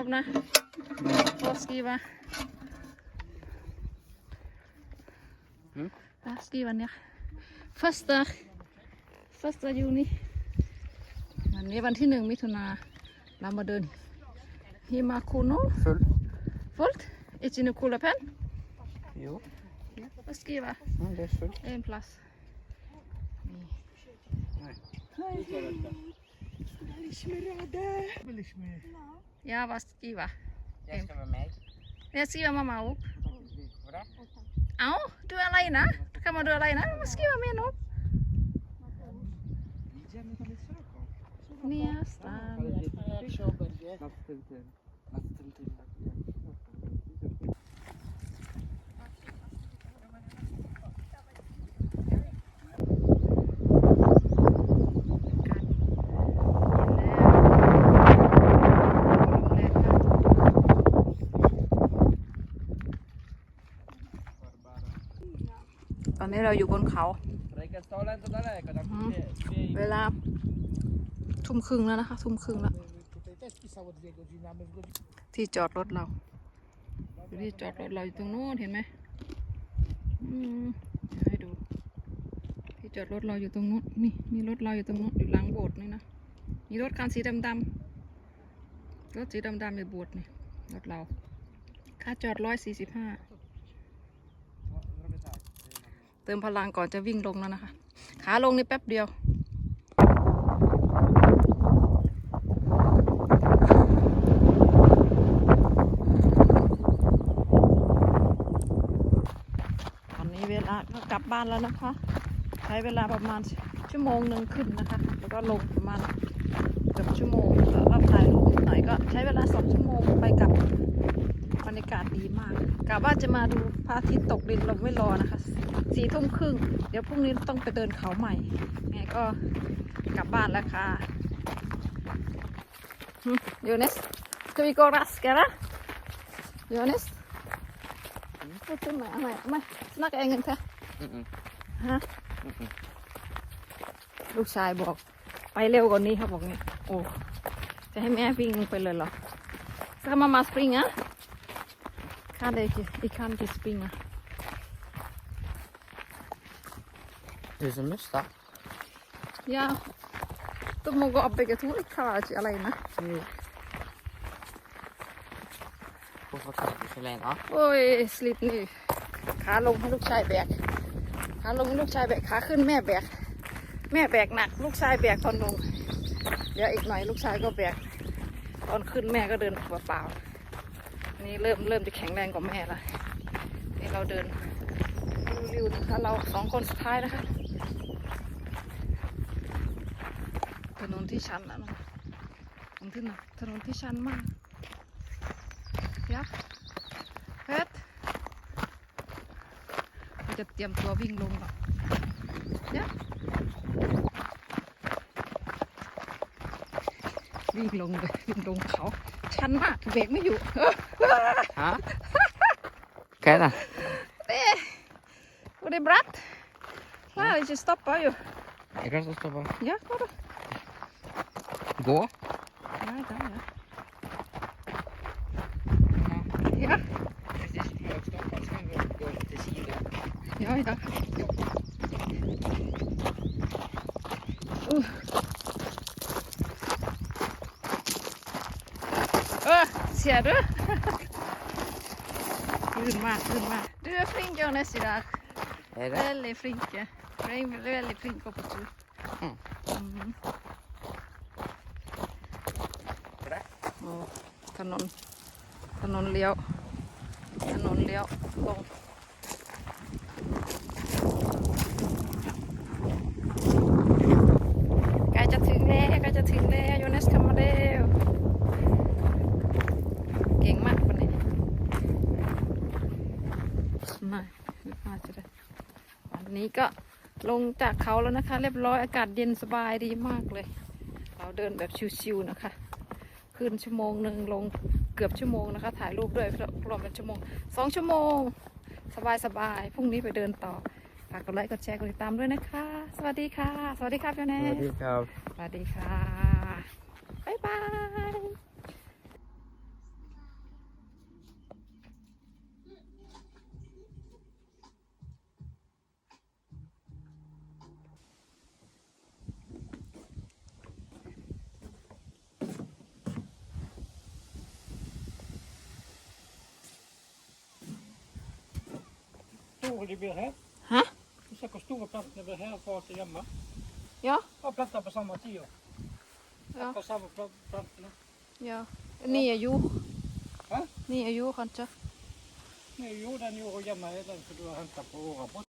Öppna. Och skriva. Mm. Ja, skriva ner. Första, första juni วันนี้วันที่หนึ่งมิถุนาเรามาเดินฮิมาคุโนะ Full? Fullt? Ichino Kulapen? Jo. Vad skriva? Ja, was kiva. Yes, kan we mee. Ja, zie we mama ook. Oh, doe alleen hè? Dan kan maar doen ตอนนี้เราอยู่บนเขา เวลาทุ่มครึ่งแล้วนะคะ ทุ่มครึ่งแล้ว ที่จอดรถเราอยู่ที่จอดรถเราอยู่ตรงโน้นเห็นไหมอืมเดี๋ยวให้ดู ที่จอดรถเราอยู่ตรงโน้นนี่นี่รถเราอยู่ตรงโน้นอยู่หลังโบสถ์นี่นะมีรถคันสีดำดำๆรถสีดำดำๆอยู่โบสถ์นี่รถเรา ค่าจอดร้อยสี่สิบห้าเติมพลังก่อนจะวิ่งลงแล้วนะคะ ขาลงนี่แป๊บเดียวตอนนี้เวลาก็กลับบ้านแล้วนะคะ ใช้เวลาประมาณชั่วโมงหนึ่งขึ้นนะคะ แล้วก็ลงประมาณเกือบชั่วโมงแล้วก็ถ่ายรูปหน่อยก็ใช้เวลาสองชั่วโมงไปกลับบรรยากาศดีมากกะว่าจะมาดูพระอาทิตย์ตกดินลงไม่รอนะคะ สี่ทุ่มครึ่ง เดี๋ยวพรุ่งนี้ต้องไปเดินเขาใหม่ไงก็กลับบ้านแล้วค่ะโยเนส ska vi gå raskare? Jonas? Få till mig, mig, mig. Snacka engelska. Mm-mm. ฮะลูกชายบอก ไปเร็วกว่านี้เขาบอกเนี่ยโอ้จะให้แม่วิ่งไปเลยเหรอสมามาสปริงอะข้าเด็กอีกคันที่สปริงอะ Du som mustar. Ja, de må gå bägge två. Jag klarar inte alene. Hvorfor kan du ikke alene? โอ้ยสลิดนี่ขาลงให้ลูกชายแบก ขาลงให้ลูกชายแบก ขาขึ้นแม่แบก แม่แบกหนัก ลูกชายแบกตอนลง เดี๋ยวอีกหน่อยลูกชายก็แบก ตอนขึ้นแม่ก็เดินเปล่าๆ นี่เริ่มเริ่มจะแข็งแรงกว่าแม่ละนี่เราเดินริ้วๆนะคะ เราสองคนสุดท้ายนะคะ ถนนที่ชันนะนะถนนที่หนักถนนที่ชันมากยับเพชรเราจะเตรียมตัววิ่งลงก่อนยับวิ่งลงเลยวิ่งลงเขา ชันมากเบรกไม่อยู่ Hæ? Hva er det? det og det er bratt. Klarer ikke å stoppe jo. Jeg kan stå på. Ja, hva da? Gå? Nei, der, ja. Ja, Hvis det ikke må stoppe, så kan du gå til siden. ja, ja. Uh. Åh, ser du? ขึ้นมาขึ้นมา Du er flink, Jonas, i dag. Er det? Veldig flinke. Veldig, veldig flink på tur. Mm. Mhm. Bra. โอ้ ถนน ถนนเลี้ยว ถนนเลี้ยวลงใกล้จะถึงแล้วใกล้จะถึงแล้วโยเนสเข้ามาเร็วเก่งมากคนนี้ไม่ไม่พาจะได้อันนี้ก็ลงจากเขาแล้วนะคะ เรียบร้อยอากาศเย็นสบายดีมากเลย เราเดินแบบชิวๆนะคะ ขึ้นชั่วโมงหนึ่งลงเกือบชั่วโมงนะคะ ถ่ายรูปด้วยรวมเป็นชั่วโมงสองชั่วโมง สบายสบายๆพรุ่งนี้ไปเดินต่อฝากกดไลค์กดแชร์กดติดตามด้วยนะคะ สวัสดีค่ะ สวัสดีครับพี่แน่ครับ สวัสดีค่ะ store de blir här? Hæ? Du ser hvor store plantene blir her i forhold til hjemme. Ja. Och planter på samma tida. Ja. På samma plantorna. Ja. Nye jord. Hæ? Nye jord, kanskje. Nye jord, den jorda hjemme er den som du har henta på åra på.